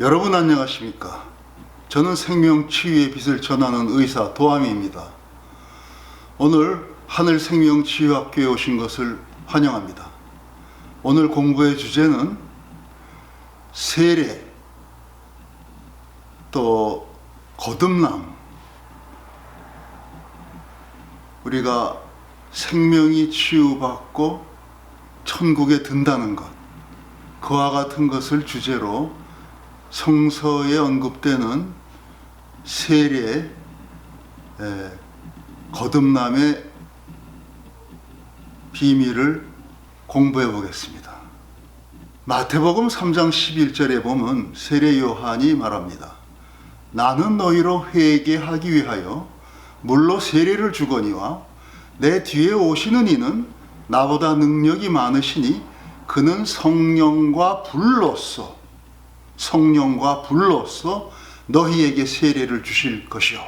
여러분 안녕하십니까? 저는 생명 치유의 빛을 전하는 의사 도함입니다. 오늘 하늘 생명 치유학교에 오신 것을 환영합니다. 오늘 공부의 주제는 세례 또 거듭남 우리가 생명이 치유받고 천국에 든다는 것 그와 같은 것을 주제로 성서에 언급되는 세례, 에, 거듭남의 비밀을 공부해 보겠습니다. 마태복음 3장 11절에 보면 세례 요한이 말합니다. 나는 너희로 회개하기 위하여 물로 세례를 주거니와 내 뒤에 오시는 이는 나보다 능력이 많으시니 그는 성령과 불로써 성령과 불로써 너희에게 세례를 주실 것이요.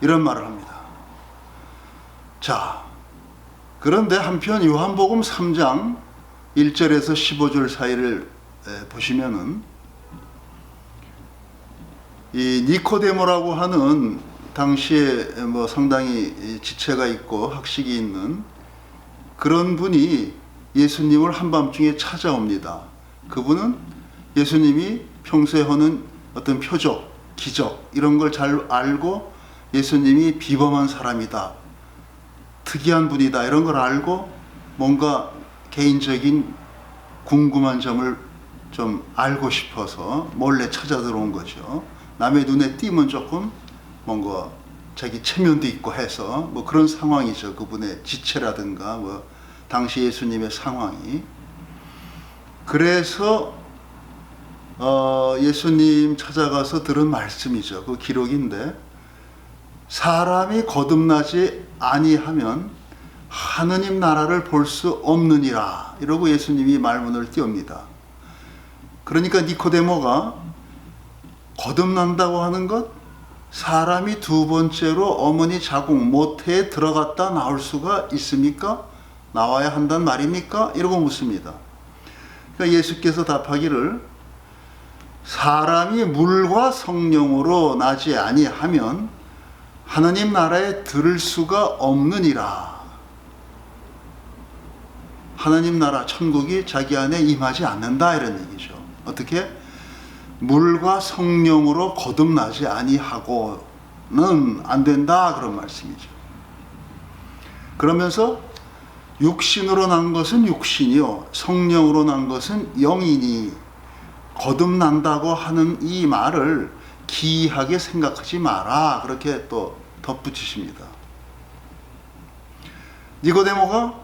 이런 말을 합니다. 자, 그런데 한편 요한복음 3장 1절에서 15절 사이를 에, 보시면은 이 니코데모라고 하는 당시에 뭐 상당히 지체가 있고 학식이 있는 그런 분이 예수님을 한밤중에 찾아옵니다. 그분은 예수님이 평소에 하는 어떤 표적, 기적 이런 걸 잘 알고 예수님이 비범한 사람이다. 특이한 분이다. 이런 걸 알고 뭔가 개인적인 궁금한 점을 좀 알고 싶어서 몰래 찾아 들어온 거죠. 남의 눈에 띄면 조금 뭔가 자기 체면도 있고 해서 뭐 그런 상황이죠. 그분의 지체라든가 뭐 당시 예수님의 상황이. 그래서 어, 예수님 찾아가서 들은 말씀이죠. 그 기록인데 사람이 거듭나지 아니하면 하느님 나라를 볼 수 없느니라 이러고 예수님이 말문을 띄웁니다. 그러니까 니코데모가 거듭난다고 하는 것 사람이 두 번째로 어머니 자궁 모태에 들어갔다 나올 수가 있습니까? 나와야 한단 말입니까? 이러고 묻습니다. 그러니까 예수께서 답하기를 사람이 물과 성령으로 나지 아니하면 하나님 나라에 들을 수가 없느니라. 하나님 나라 천국이 자기 안에 임하지 않는다 이런 얘기죠. 어떻게? 물과 성령으로 거듭나지 아니하고는 안 된다 그런 말씀이죠. 그러면서 육신으로 난 것은 육신이요 성령으로 난 것은 영이니 거듭난다고 하는 이 말을 기이하게 생각하지 마라 그렇게 또 덧붙이십니다. 니고데모가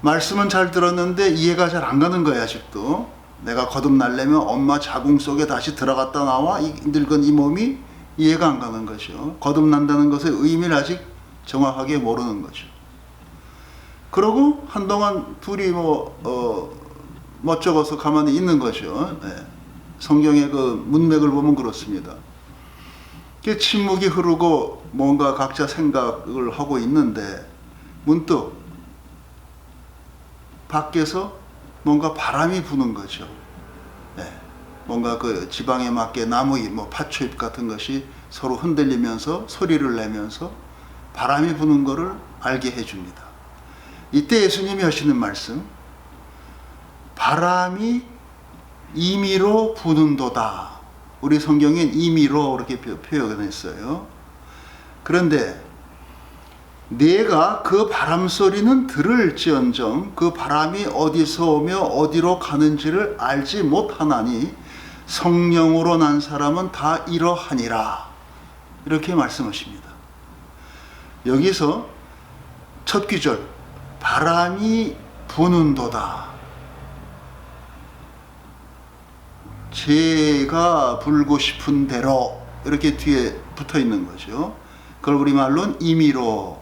말씀은 잘 들었는데 이해가 잘 안 가는 거야 아직도 내가 거듭날려면 엄마 자궁 속에 다시 들어갔다 나와 이 늙은 이 몸이 이해가 안 가는 거죠. 거듭난다는 것의 의미를 아직 정확하게 모르는 거죠. 그러고 한동안 둘이 뭐 어, 멋쩍어서 가만히 있는 거죠. 네. 성경의 그 문맥을 보면 그렇습니다. 침묵이 흐르고 뭔가 각자 생각을 하고 있는데 문득 밖에서 뭔가 바람이 부는 거죠. 네. 뭔가 그 지방에 맞게 나무잎, 뭐 파초잎 같은 것이 서로 흔들리면서 소리를 내면서 바람이 부는 것을 알게 해줍니다. 이때 예수님이 하시는 말씀, 바람이 임의로 부는도다. 우리 성경엔 임의로 이렇게 표현했어요. 그런데 내가 그 바람 소리는 들을지언정 그 바람이 어디서 오며 어디로 가는지를 알지 못하나니 성령으로 난 사람은 다 이러하니라. 이렇게 말씀하십니다. 여기서 첫 귀절 바람이 부는도다. 제가 불고 싶은 대로 이렇게 뒤에 붙어 있는 거죠. 그걸 우리말로는 임의로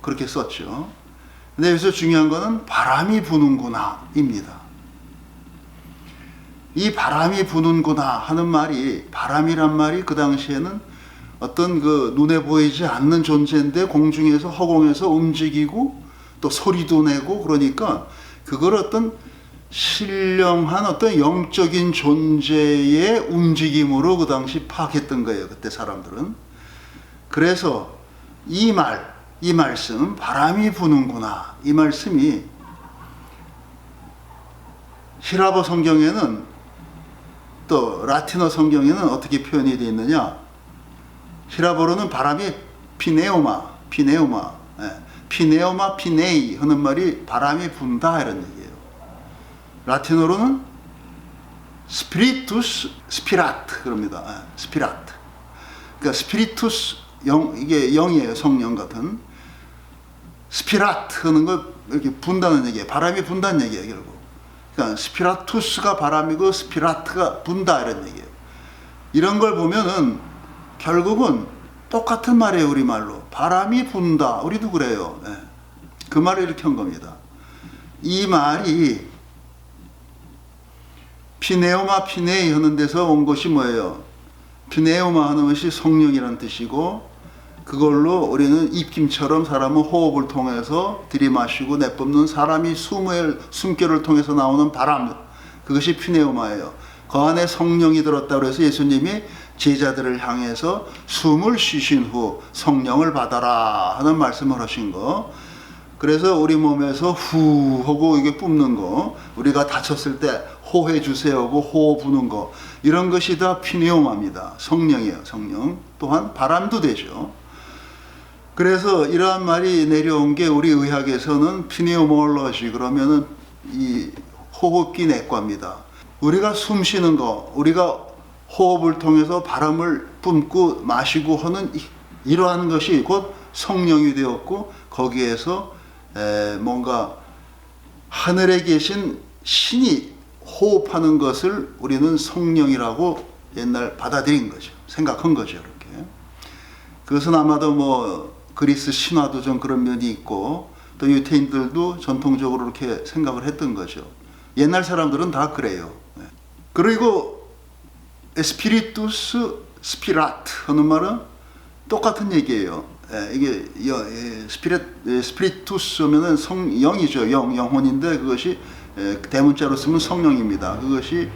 그렇게 썼죠. 근데 여기서 중요한 거는 바람이 부는구나 입니다. 이 바람이 부는구나 하는 말이 바람이란 말이 그 당시에는 어떤 그 눈에 보이지 않는 존재인데 공중에서 허공에서 움직이고 또 소리도 내고 그러니까 그걸 어떤 신령한 어떤 영적인 존재의 움직임으로 그 당시 파악했던 거예요. 그때 사람들은. 그래서 이 말, 이 말씀, 바람이 부는구나. 이 말씀이 히라보 성경에는 또 라틴어 성경에는 어떻게 표현이 되어 있느냐? 히라보로는 바람이 피네오마, 피네오마, 예, 피네오마 피네이 하는 말이 바람이 분다 이런 얘기예요. 라틴어로는 스피리투스 스피라트 그럽니다. 예, 스피라트. 그러니까 스피리투스 영 이게 영이에요. 성령 같은 스피라트 하는 거 이렇게 분다는 얘기예요. 바람이 분다는 얘기예요, 결국. 그러니까 스피라투스가 바람이고 스피라트가 분다 이런 얘기예요. 이런 걸 보면은 결국은 똑같은 말이에요, 우리말로. 바람이 분다. 우리도 그래요. 예. 그 말을 이렇게 한 겁니다. 이 말이 피네오마 피네이 하는 데서 온 것이 뭐예요? 피네오마 하는 것이 성령이라는 뜻이고 그걸로 우리는 입김처럼 사람은 호흡을 통해서 들이마시고 내뿜는 사람이 숨을 숨결을 통해서 나오는 바람 그것이 피네오마예요. 그 안에 성령이 들었다 그래서 예수님이 제자들을 향해서 숨을 쉬신 후 성령을 받아라 하는 말씀을 하신 거. 그래서 우리 몸에서 후 하고 이게 뿜는 거, 우리가 다쳤을 때 호해 주세요 하고 호 부는 거, 이런 것이 다 피네오마입니다. 성령이에요, 성령. 또한 바람도 되죠. 그래서 이러한 말이 내려온 게 우리 의학에서는 피네오몰러지 그러면은 이 호흡기 내과입니다. 우리가 숨 쉬는 거, 우리가 호흡을 통해서 바람을 뿜고 마시고 하는 이- 이러한 것이 곧 성령이 되었고 거기에서 에, 뭔가 하늘에 계신 신이 호흡하는 것을 우리는 성령이라고 옛날 받아들인 거죠. 생각한 거죠. 이렇게. 그것은 아마도 뭐 그리스 신화도 좀 그런 면이 있고 또 유태인들도 전통적으로 이렇게 생각을 했던 거죠. 옛날 사람들은 다 그래요. 네. 그리고 스피리투스 스피라트 하는 말은 똑같은 얘기예요. 예, 이게 여, 예, 스피릿 예, 스피리투스 하면은 성 영이죠. 영 영혼인데 그것이 예, 대문자로 쓰면 성령입니다. 그것이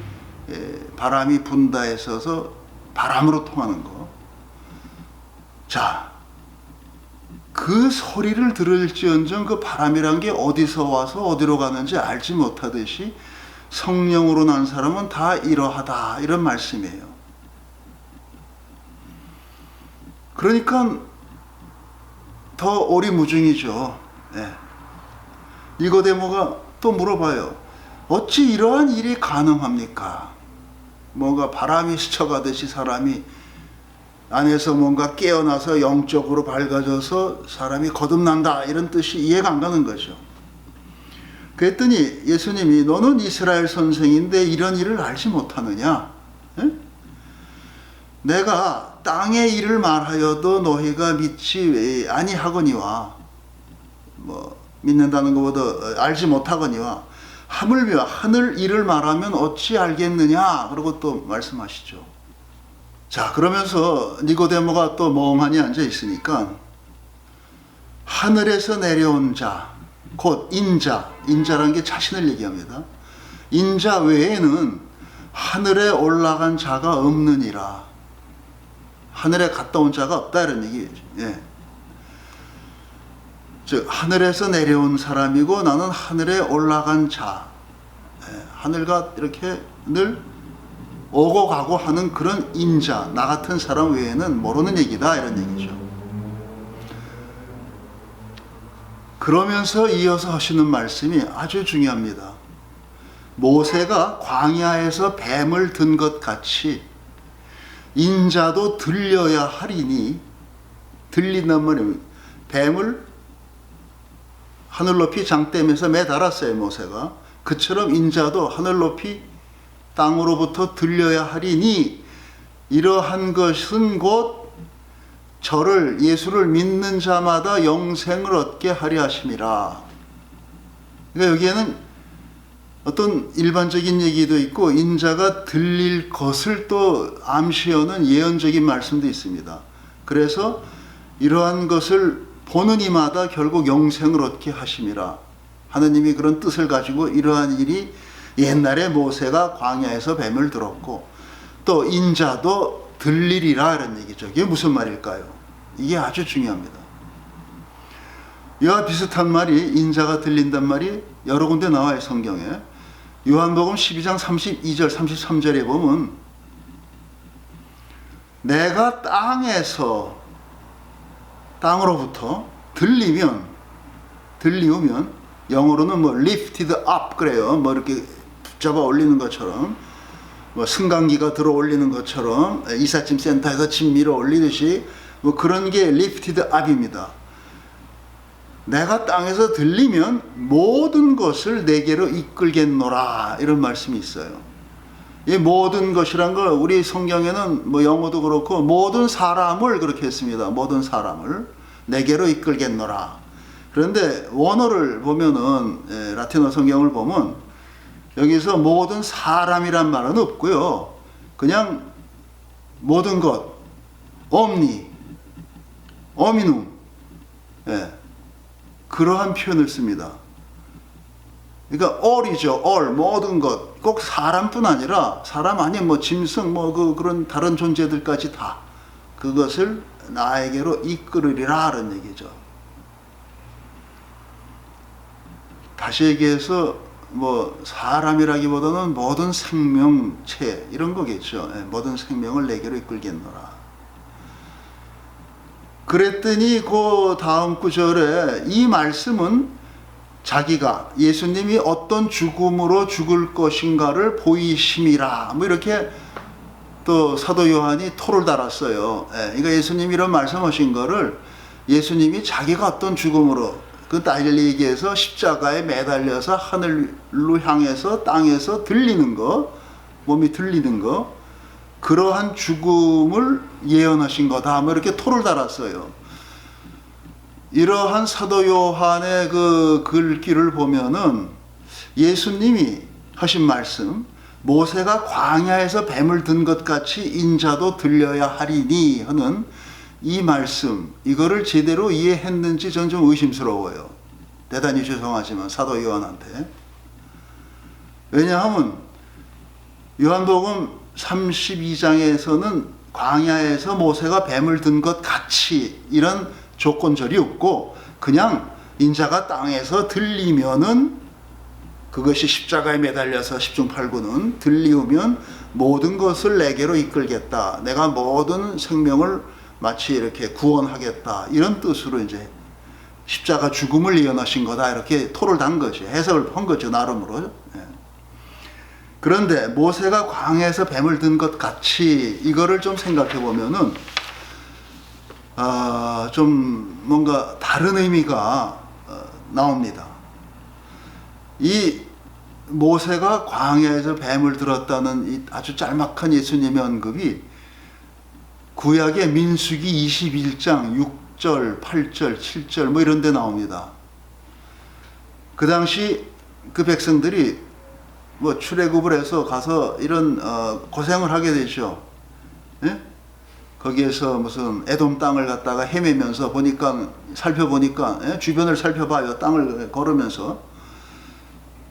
예, 바람이 분다에 있어서 바람으로 통하는 거. 자, 그 소리를 들을지언정 그 바람이란 게 어디서 와서 어디로 가는지 알지 못하듯이 성령으로 난 사람은 다 이러하다 이런 말씀이에요. 그러니까 더 오리무중이죠. 예. 니고데모가 또 물어봐요. 어찌 이러한 일이 가능합니까? 뭔가 바람이 스쳐가듯이 사람이 안에서 뭔가 깨어나서 영적으로 밝아져서 사람이 거듭난다 이런 뜻이 이해가 안 가는 거죠. 그랬더니 예수님이 너는 이스라엘 선생인데 이런 일을 알지 못하느냐? 예? 내가 땅의 일을 말하여도 너희가 믿지 아니하거니와 뭐 믿는다는 것보다 알지 못하거니와 하물며 하늘 일을 말하면 어찌 알겠느냐? 그러고 또 말씀하시죠. 자, 그러면서 니고데모가 또 멍하니 앉아 있으니까 하늘에서 내려온 자, 곧 인자, 인자라는 게 자신을 얘기합니다. 인자 외에는 하늘에 올라간 자가 없느니라. 하늘에 갔다 온 자가 없다 이런 얘기죠. 예. 즉 하늘에서 내려온 사람이고 나는 하늘에 올라간 자. 예, 하늘과 이렇게 늘 오고 가고 하는 그런 인자, 나 같은 사람 외에는 모르는 얘기다 이런 얘기죠. 그러면서 이어서 하시는 말씀이 아주 중요합니다. 모세가 광야에서 뱀을 든 것 같이 인자도 들려야 하리니 들린단 말이에요. 뱀을 하늘 높이 장댐에서 매달았어요 모세가. 그처럼 인자도 하늘 높이 땅으로부터 들려야 하리니 이러한 것은 곧 저를 예수를 믿는 자마다 영생을 얻게 하려 하심이라. 그러니까 여기에는 어떤 일반적인 얘기도 있고 인자가 들릴 것을 또 암시하는 예언적인 말씀도 있습니다. 그래서 이러한 것을 보는 이마다 결국 영생을 얻게 하심이라. 하느님이 그런 뜻을 가지고 이러한 일이 옛날에 모세가 광야에서 뱀을 들었고 또 인자도 들리리라 이런 얘기죠. 이게 무슨 말일까요? 이게 아주 중요합니다. 이와 비슷한 말이 인자가 들린단 말이 여러 군데 나와요 성경에. 요한복음 12장 32절 33절에 보면 내가 땅에서 땅으로부터 들리면 들리우면 영어로는 뭐 lifted up 그래요. 뭐 이렇게 붙잡아 올리는 것처럼 뭐 승강기가 들어 올리는 것처럼 이삿짐 센터에서 짐 밀어 올리듯이 뭐 그런 게 lifted up입니다. 내가 땅에서 들리면 모든 것을 내게로 이끌겠노라 이런 말씀이 있어요. 이 모든 것이란 걸 우리 성경에는 뭐 영어도 그렇고 모든 사람을 그렇게 했습니다. 모든 사람을 내게로 이끌겠노라. 그런데 원어를 보면은 예, 라틴어 성경을 보면 여기서 모든 사람이란 말은 없고요. 그냥 모든 것, 옴니, 어미눔, 예, 그러한 표현을 씁니다. 그러니까 all이죠, all 모든 것, 꼭 사람뿐 아니라 사람 아닌 뭐 짐승, 뭐 그 그런 다른 존재들까지 다 그것을 나에게로 이끌으리라 하는 얘기죠. 다시 얘기해서 뭐 사람이라기보다는 모든 생명체 이런 거겠죠. 예, 모든 생명을 내게로 이끌겠노라. 그랬더니 그 다음 구절에 이 말씀은 자기가 예수님이 어떤 죽음으로 죽을 것인가를 보이심이라 뭐 이렇게 또 사도 요한이 토를 달았어요. 예, 그러니까 예수님이 이런 말씀하신 거를 예수님이 자기가 어떤 죽음으로 그 달리 얘기해서 십자가에 매달려서 하늘로 향해서 땅에서 들리는 거, 몸이 들리는 거, 그러한 죽음을 예언하신 거다. 뭐 이렇게 토를 달았어요. 이러한 사도 요한의 그 글귀를 보면은 예수님이 하신 말씀, 모세가 광야에서 뱀을 든 것 같이 인자도 들려야 하리니 하는 이 말씀, 이거를 제대로 이해했는지 전 좀 의심스러워요. 대단히 죄송하지만 사도 요한한테. 왜냐하면 요한복음 32장에서는 광야에서 모세가 뱀을 든 것 같이 이런 조건절이 없고 그냥 인자가 땅에서 들리면은 그것이 십자가에 매달려서 십중팔구는 들리우면 모든 것을 내게로 이끌겠다. 내가 모든 생명을 마치 이렇게 구원하겠다. 이런 뜻으로 이제 십자가 죽음을 예언하신 거다. 이렇게 토를 단 거죠. 해석을 한 거죠. 나름으로. 예. 그런데 모세가 광야에서 뱀을 든 것 같이 이거를 좀 생각해 보면은 아, 좀 뭔가 다른 의미가 어, 나옵니다. 이 모세가 광야에서 뱀을 들었다는 이 아주 짤막한 예수님의 언급이 구약의 민수기 21장 6절, 8절, 7절 뭐 이런 데 나옵니다. 그 당시 그 백성들이 뭐 출애굽을 해서 가서 이런 어, 고생을 하게 되죠. 예? 거기에서 무슨 에돔 땅을 갖다가 헤매면서 보니까 살펴보니까 예? 주변을 살펴봐요. 땅을 걸으면서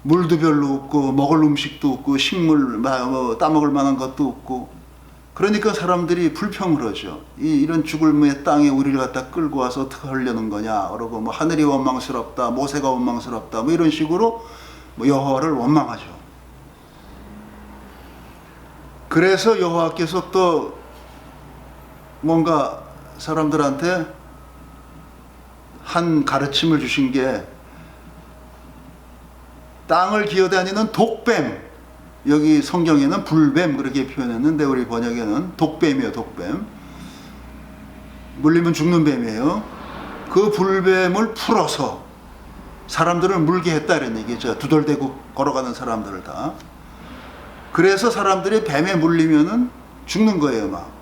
물도 별로 없고 먹을 음식도 없고 식물 뭐 따먹을 만한 것도 없고 그러니까 사람들이 불평을 하죠. 이, 이런 죽을무의 땅에 우리를 갖다 끌고 와서 어떻게 하려는 거냐. 그러고 뭐 하늘이 원망스럽다, 모세가 원망스럽다, 뭐 이런 식으로 뭐 여호와를 원망하죠. 그래서 여호와께서 또 뭔가 사람들한테 한 가르침을 주신 게 땅을 기어다니는 독뱀. 여기 성경에는 불뱀 그렇게 표현했는데 우리 번역에는 독뱀이에요 독뱀. 물리면 죽는 뱀이에요. 그 불뱀을 풀어서 사람들을 물게 했다 이런 얘기죠. 두덜대고 걸어가는 사람들을 다. 그래서 사람들이 뱀에 물리면은 죽는 거예요 막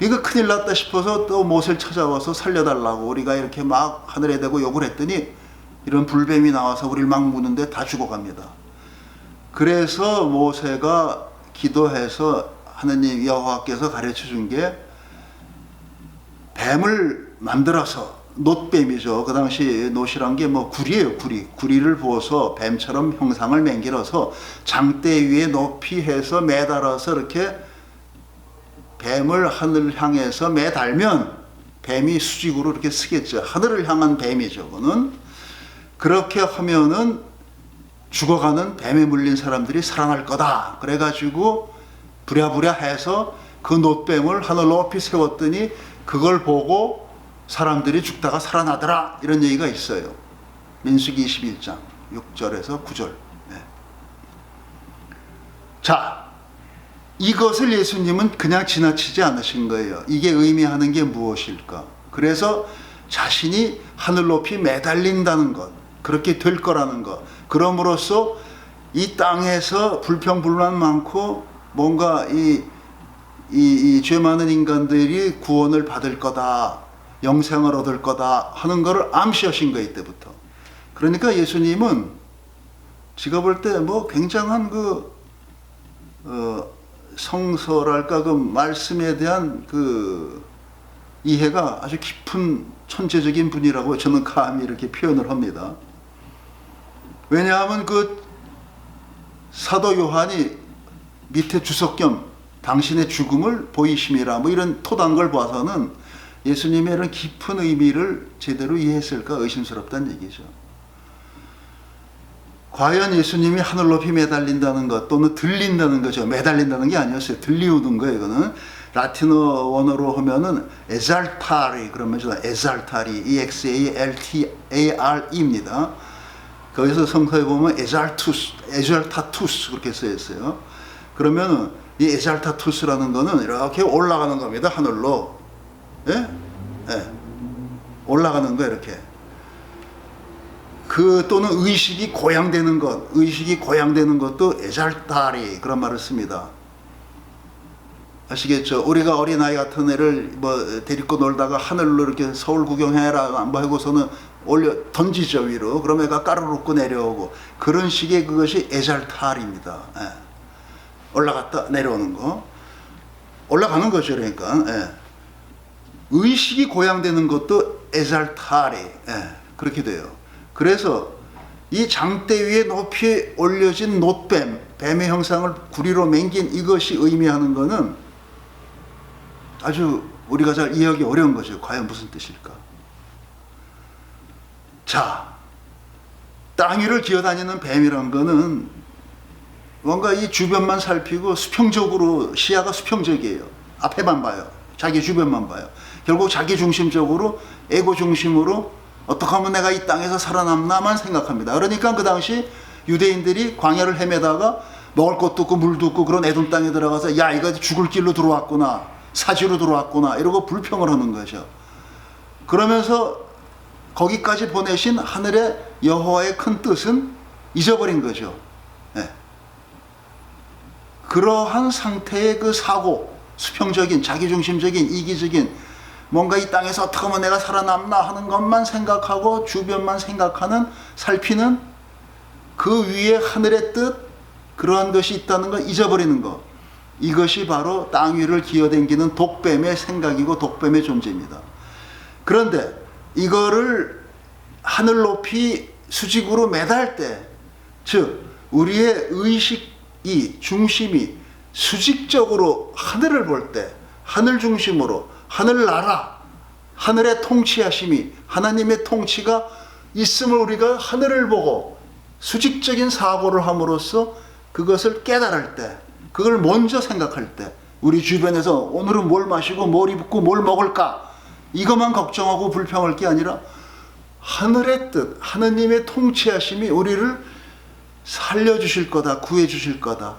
이거 큰일 났다 싶어서 또 못을 찾아와서 살려달라고 우리가 이렇게 막 하늘에 대고 욕을 했더니 이런 불뱀이 나와서 우리를 막 무는데 다 죽어갑니다. 그래서 모세가 기도해서 하느님 여호와께서 가르쳐 준 게 뱀을 만들어서 놋뱀이죠. 그 당시 놋이란 게 뭐 구리예요, 구리. 구리를 부어서 뱀처럼 형상을 맹길어서 장대 위에 높이 해서 매달아서 이렇게 뱀을 하늘 향해서 매달면 뱀이 수직으로 이렇게 쓰겠죠. 하늘을 향한 뱀이죠. 그거는 그렇게 하면은 죽어가는 뱀에 물린 사람들이 살아날 거다. 그래가지고 부랴부랴 해서 그 놋뱀을 하늘 높이 세웠더니 그걸 보고 사람들이 죽다가 살아나더라. 이런 얘기가 있어요. 민수기 21장 6절에서 9절. 네. 자, 이것을 예수님은 그냥 지나치지 않으신 거예요. 이게 의미하는 게 무엇일까? 그래서 자신이 하늘 높이 매달린다는 것, 그렇게 될 거라는 것, 그럼으로써 이 땅에서 불평불만 많고 뭔가 이, 이, 이 죄 많은 인간들이 구원을 받을 거다, 영생을 얻을 거다 하는 것을 암시하신 거 이때부터. 그러니까 예수님은 제가 볼 때 뭐 굉장한 그, 어, 성서랄까 그 말씀에 대한 그 이해가 아주 깊은 천재적인 분이라고 저는 감히 이렇게 표현을 합니다. 왜냐하면 그 사도 요한이 밑에 주석 겸 당신의 죽음을 보이심이라 뭐 이런 토단 걸 봐서는 예수님의 이런 깊은 의미를 제대로 이해했을까 의심스럽다는 얘기죠. 과연 예수님이 하늘 높이 매달린다는 것 또는 들린다는 거죠. 매달린다는 게 아니었어요. 들리우는 거예요. 이거는 라틴어 원어로 하면은 에잘타리 그러면 저 에잘타리 E X A L T A R E입니다. 거기서 성서에 보면 에잘투스, 에잘타투스 그렇게 써 있어요. 그러면은 이 에잘타투스라는 거는 이렇게 올라가는 겁니다. 하늘로. 예? 예. 올라가는 거 이렇게. 그 또는 의식이 고양되는 것, 의식이 고양되는 것도 에잘타리 그런 말을 씁니다. 아시겠죠? 우리가 어린아이 같은 애를 뭐 데리고 놀다가 하늘로 이렇게 서울 구경해라 뭐 하고서는 올려 던지죠 위로. 그럼 애가 까르르 웃고 내려오고 그런 식의 그것이 에잘탈입니다. 예. 올라갔다 내려오는 거. 올라가는 거죠, 그러니까. 예. 의식이 고양되는 것도 에잘탈이 예. 그렇게 돼요. 그래서 이 장대 위에 높이 올려진 놋뱀, 뱀의 형상을 구리로 맹긴 이것이 의미하는 것은 아주 우리가 잘 이해하기 어려운 거죠. 과연 무슨 뜻일까? 자, 땅 위를 기어다니는 뱀이란 거는 뭔가 이 주변만 살피고 수평적으로 시야가 수평적이에요. 앞에만 봐요. 자기 주변만 봐요. 결국 자기 중심적으로 에고 중심으로 어떻게 하면 내가 이 땅에서 살아남나만 생각합니다. 그러니까 그 당시 유대인들이 광야를 헤매다가 먹을 것도 없고 물도 없고 그런 애동 땅에 들어가서 야 이거 죽을 길로 들어왔구나 사지로 들어왔구나 이러고 불평을 하는 거죠. 그러면서 거기까지 보내신 하늘의 여호와의 큰 뜻은 잊어버린 거죠. 예. 그러한 상태의 그 사고, 수평적인, 자기중심적인, 이기적인, 뭔가 이 땅에서 어떻게 하면 내가 살아남나 하는 것만 생각하고 주변만 생각하는, 살피는 그 위에 하늘의 뜻, 그러한 것이 있다는 걸 잊어버리는 것. 이것이 바로 땅 위를 기어댕기는 독뱀의 생각이고 독뱀의 존재입니다. 그런데 이거를 하늘 높이 수직으로 매달 때, 즉, 우리의 의식이, 중심이 수직적으로 하늘을 볼 때, 하늘 중심으로, 하늘나라, 하늘의 통치하심이, 하나님의 통치가 있음을 우리가 하늘을 보고 수직적인 사고를 함으로써 그것을 깨달을 때, 그걸 먼저 생각할 때, 우리 주변에서 오늘은 뭘 마시고 뭘 입고 뭘 먹을까, 이것만 걱정하고 불평할 게 아니라 하늘의 뜻, 하느님의 통치하심이 우리를 살려주실 거다, 구해주실 거다.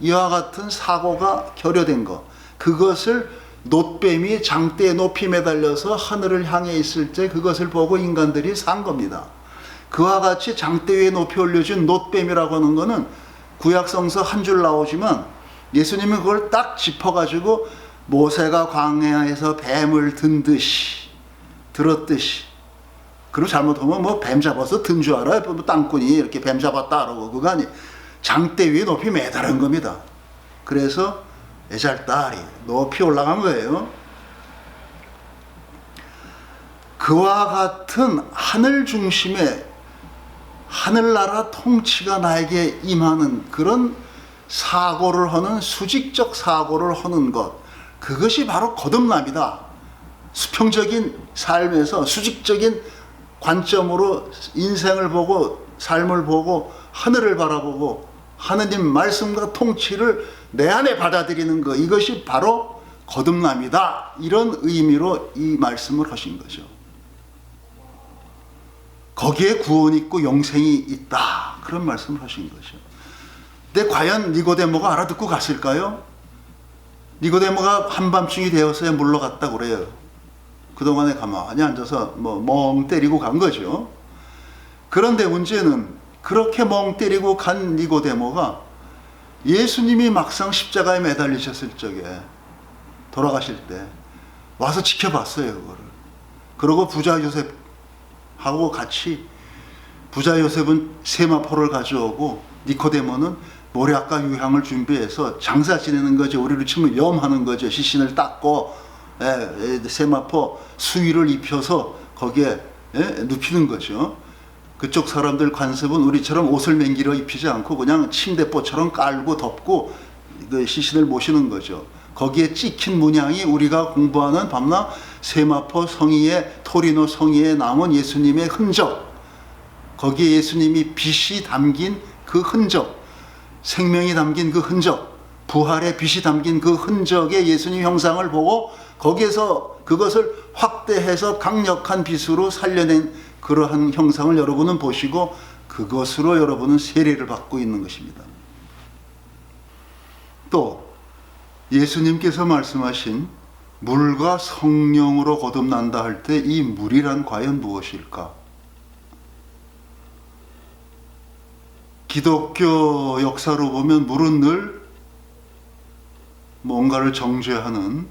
이와 같은 사고가 결여된 것. 그것을 놋뱀이 장대에 높이 매달려서 하늘을 향해 있을 때 그것을 보고 인간들이 산 겁니다. 그와 같이 장대 위에 높이 올려진 놋뱀이라고 하는 것은 구약성서 한 줄 나오지만 예수님은 그걸 딱 짚어가지고 모세가 광야에서 뱀을 든 듯이 들었듯이 그리고 잘못하면 뭐 뱀 잡아서 든 줄 알아요. 뭐 땅꾼이 이렇게 뱀 잡았다 그러고 그거 아니 장대 위에 높이 매달은 겁니다. 그래서 에잘딸이 높이 올라간 거예요. 그와 같은 하늘 중심의 하늘나라 통치가 나에게 임하는 그런 사고를 하는 수직적 사고를 하는 것 그것이 바로 거듭남이다. 수평적인 삶에서 수직적인 관점으로 인생을 보고 삶을 보고 하늘을 바라보고 하느님 말씀과 통치를 내 안에 받아들이는 것 이것이 바로 거듭남이다. 이런 의미로 이 말씀을 하신 거죠. 거기에 구원이 있고 영생이 있다. 그런 말씀을 하신 거죠. 근데 과연 니고데모가 알아듣고 갔을까요? 니고데모가 한밤중이 되었어야 물러갔다 그래요. 그동안에 가만히 앉아서 뭐 멍 때리고 간 거죠. 그런데 문제는 그렇게 멍 때리고 간 니고데모가 예수님이 막상 십자가에 매달리셨을 적에 돌아가실 때 와서 지켜봤어요, 그거를. 그러고 부자 요셉하고 같이 부자 요셉은 세마포를 가져오고 니코데모는 모략과 유향을 준비해서 장사 지내는 거죠. 우리로 치면 염하는 거죠. 시신을 닦고 예, 예, 세마포 수위를 입혀서 거기에 예, 눕히는 거죠. 그쪽 사람들 관습은 우리처럼 옷을 맹기려 입히지 않고 그냥 침대포처럼 깔고 덮고 그 시신을 모시는 거죠. 거기에 찍힌 문양이 우리가 공부하는 밤낮 세마포 성의의 토리노 성의에 남은 예수님의 흔적. 거기에 예수님이 빛이 담긴 그 흔적, 생명이 담긴 그 흔적, 부활의 빛이 담긴 그 흔적의 예수님 형상을 보고 거기에서 그것을 확대해서 강력한 빛으로 살려낸 그러한 형상을 여러분은 보시고 그것으로 여러분은 세례를 받고 있는 것입니다. 또 예수님께서 말씀하신 물과 성령으로 거듭난다 할 때 이 물이란 과연 무엇일까? 기독교 역사로 보면 물은 늘 뭔가를 정죄하는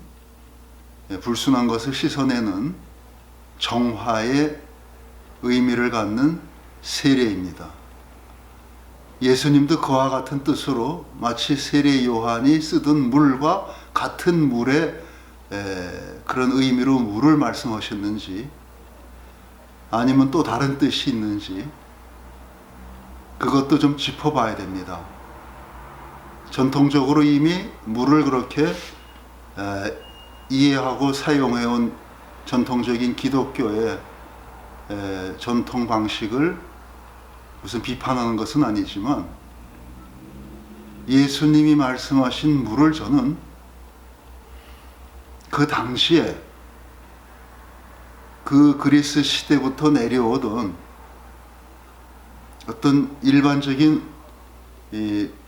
예, 불순한 것을 씻어내는 정화의 의미를 갖는 세례입니다. 예수님도 그와 같은 뜻으로 마치 세례 요한이 쓰던 물과 같은 물의 그런 의미로 물을 말씀하셨는지 아니면 또 다른 뜻이 있는지 그것도 좀 짚어봐야 됩니다. 전통적으로 이미 물을 그렇게 이해하고 사용해온 전통적인 기독교의 전통 방식을 무슨 비판하는 것은 아니지만 예수님이 말씀하신 물을 저는 그 당시에 그 그리스 시대부터 내려오던 어떤 일반적인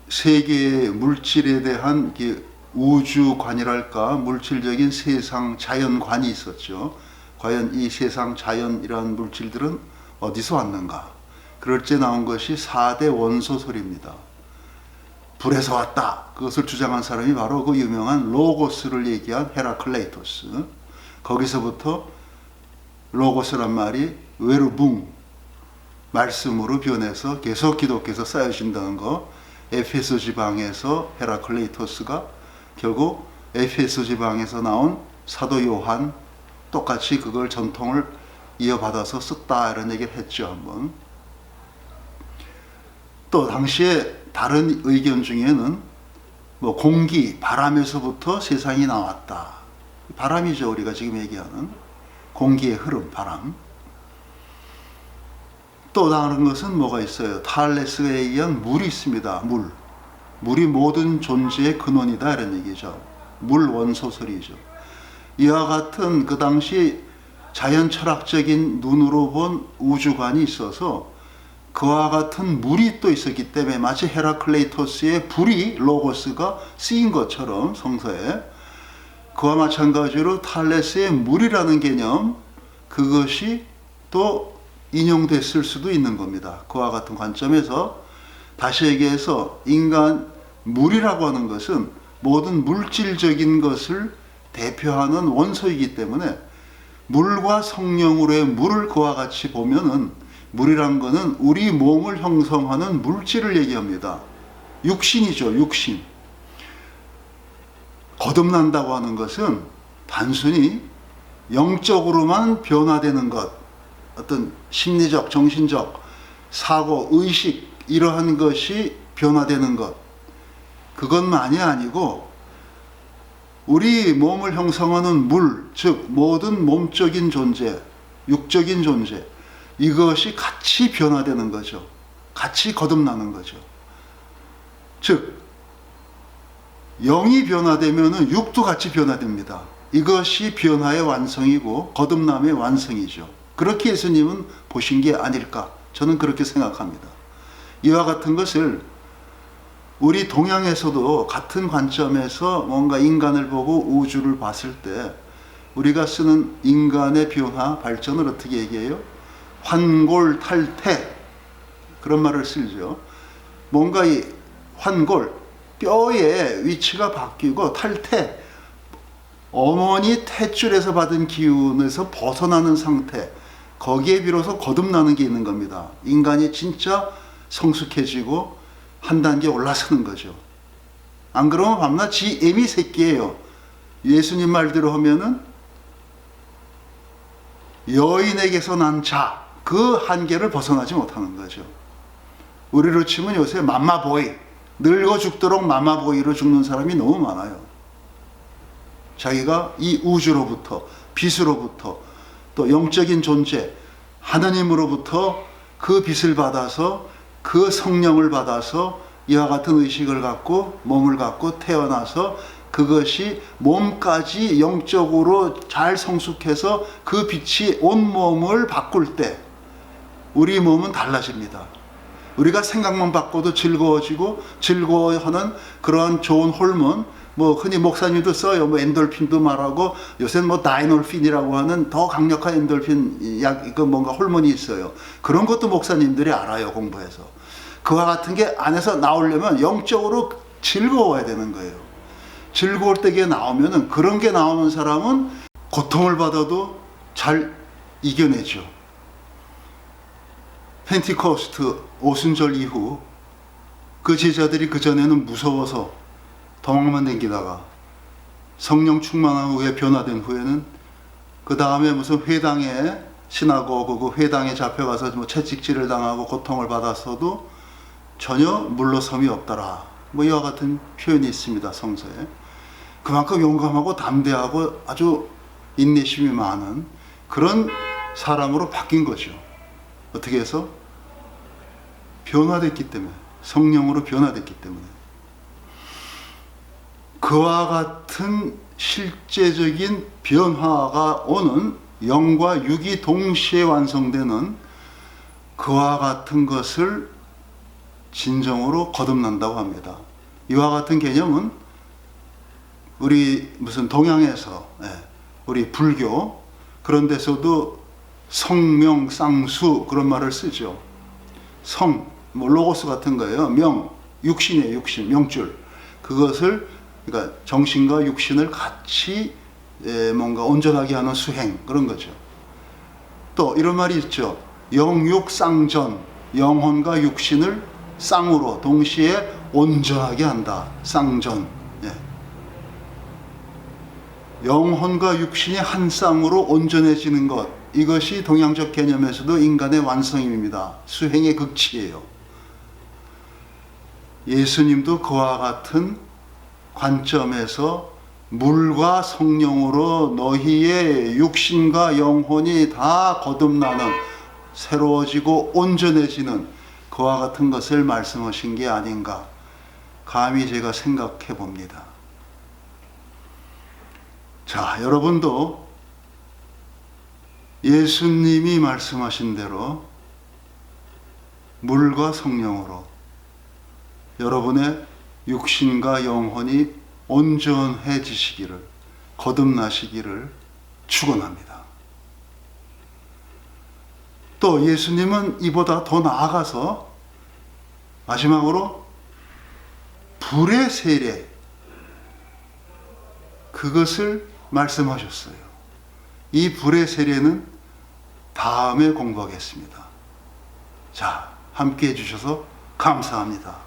세계의 물질에 대한 우주관이랄까 물질적인 세상 자연관이 있었죠. 과연 이 세상 자연이라는 물질들은 어디서 왔는가? 그럴 때 나온 것이 4대 원소설입니다. 불에서 왔다. 그것을 주장한 사람이 바로 그 유명한 로고스를 얘기한 헤라클레이토스. 거기서부터 로고스란 말이 외르붕 말씀으로 변해서 계속 기독교에서 쌓여진다는 거. 에페소 지방에서 헤라클레이토스가 결국 에페소 지방에서 나온 사도 요한 똑같이 그걸 전통을 이어받아서 썼다 이런 얘기를 했죠 한번. 또 당시에 다른 의견 중에는 뭐 공기, 바람에서부터 세상이 나왔다. 바람이죠 우리가 지금 얘기하는 공기의 흐름, 바람. 또 다른 것은 뭐가 있어요? 탈레스에 의한 물이 있습니다. 물. 물이 모든 존재의 근원이다 이런 얘기죠. 물 원소설이죠. 이와 같은 그 당시 자연 철학적인 눈으로 본 우주관이 있어서 그와 같은 물이 또 있었기 때문에 마치 헤라클레이토스의 불이 로고스가 쓰인 것처럼 성서에 그와 마찬가지로 탈레스의 물이라는 개념 그것이 또 인용됐을 수도 있는 겁니다. 그와 같은 관점에서 다시 얘기해서 인간 물이라고 하는 것은 모든 물질적인 것을 대표하는 원소이기 때문에 물과 성령으로의 물을 그와 같이 보면은 물이란 것은 우리 몸을 형성하는 물질을 얘기합니다. 육신이죠, 육신. 거듭난다고 하는 것은 단순히 영적으로만 변화되는 것, 어떤 심리적, 정신적, 사고, 의식, 이러한 것이 변화되는 것, 그것만이 아니고, 우리 몸을 형성하는 물, 즉, 모든 몸적인 존재, 육적인 존재, 이것이 같이 변화되는 거죠. 같이 거듭나는 거죠. 즉, 영이 변화되면 육도 같이 변화됩니다. 이것이 변화의 완성이고 거듭남의 완성이죠. 그렇게 예수님은 보신 게 아닐까 저는 그렇게 생각합니다. 이와 같은 것을 우리 동양에서도 같은 관점에서 뭔가 인간을 보고 우주를 봤을 때 우리가 쓰는 인간의 변화 발전을 어떻게 얘기해요? 환골탈태 그런 말을 쓰죠. 뭔가 이 환골 뼈의 위치가 바뀌고 탈태 어머니 탯줄에서 받은 기운에서 벗어나는 상태 거기에 비로소 거듭나는 게 있는 겁니다. 인간이 진짜 성숙해지고 한 단계 올라서는 거죠. 안 그러면 밤낮 지 애미 새끼예요. 예수님 말대로 하면은 여인에게서 난 자, 그 한계를 벗어나지 못하는 거죠. 우리로 치면 요새 맘마보이, 늙어 죽도록 맘마보이로 죽는 사람이 너무 많아요. 자기가 이 우주로부터, 빛으로부터, 또 영적인 존재, 하나님으로부터 그 빛을 받아서 그 성령을 받아서 이와 같은 의식을 갖고 몸을 갖고 태어나서 그것이 몸까지 영적으로 잘 성숙해서 그 빛이 온 몸을 바꿀 때 우리 몸은 달라집니다. 우리가 생각만 바꿔도 즐거워지고 즐거워하는 그러한 좋은 호르몬 뭐 흔히 목사님도 써요. 뭐 엔돌핀도 말하고 요새는 뭐 다이놀핀이라고 하는 더 강력한 엔돌핀 약, 그 뭔가 호르몬이 있어요. 그런 것도 목사님들이 알아요, 공부해서. 그와 같은 게 안에서 나오려면 영적으로 즐거워야 되는 거예요. 즐거울 때게 나오면은 그런 게 나오는 사람은 고통을 받아도 잘 이겨내죠. 펜티코스트 오순절 이후 그 제자들이 그전에는 무서워서 도망만 댕기다가 성령 충만한 후에 변화된 후에는 그 다음에 무슨 회당에 신하고 그 회당에 잡혀가서 뭐 채찍질을 당하고 고통을 받았어도 전혀 물러섬이 없더라. 뭐 이와 같은 표현이 있습니다 성서에. 그만큼 용감하고 담대하고 아주 인내심이 많은 그런 사람으로 바뀐 거죠. 어떻게 해서 변화됐기 때문에 성령으로 변화됐기 때문에 그와 같은 실제적인 변화가 오는 영과 육이 동시에 완성되는 그와 같은 것을 진정으로 거듭난다고 합니다. 이와 같은 개념은 우리 무슨 동양에서 예, 우리 불교 그런 데서도 성명 쌍수 그런 말을 쓰죠. 성, 뭐 로고스 같은 거예요. 명, 육신이에요. 육신, 명줄. 그것을 그러니까 정신과 육신을 같이 에, 뭔가 온전하게 하는 수행 그런 거죠. 또 이런 말이 있죠. 영육쌍전, 영혼과 육신을 쌍으로 동시에 온전하게 한다. 쌍전. 예. 영혼과 육신이 한 쌍으로 온전해지는 것. 이것이 동양적 개념에서도 인간의 완성입니다. 수행의 극치예요. 예수님도 그와 같은 관점에서 물과 성령으로 너희의 육신과 영혼이 다 거듭나는 새로워지고 온전해지는 그와 같은 것을 말씀하신 게 아닌가 감히 제가 생각해 봅니다. 자, 여러분도 예수님이 말씀하신 대로 물과 성령으로 여러분의 육신과 영혼이 온전해지시기를 거듭나시기를 축원합니다. 또 예수님은 이보다 더 나아가서 마지막으로 불의 세례 그것을 말씀하셨어요. 이 불의 세례는 다음에 공부하겠습니다. 자, 함께 해주셔서 감사합니다.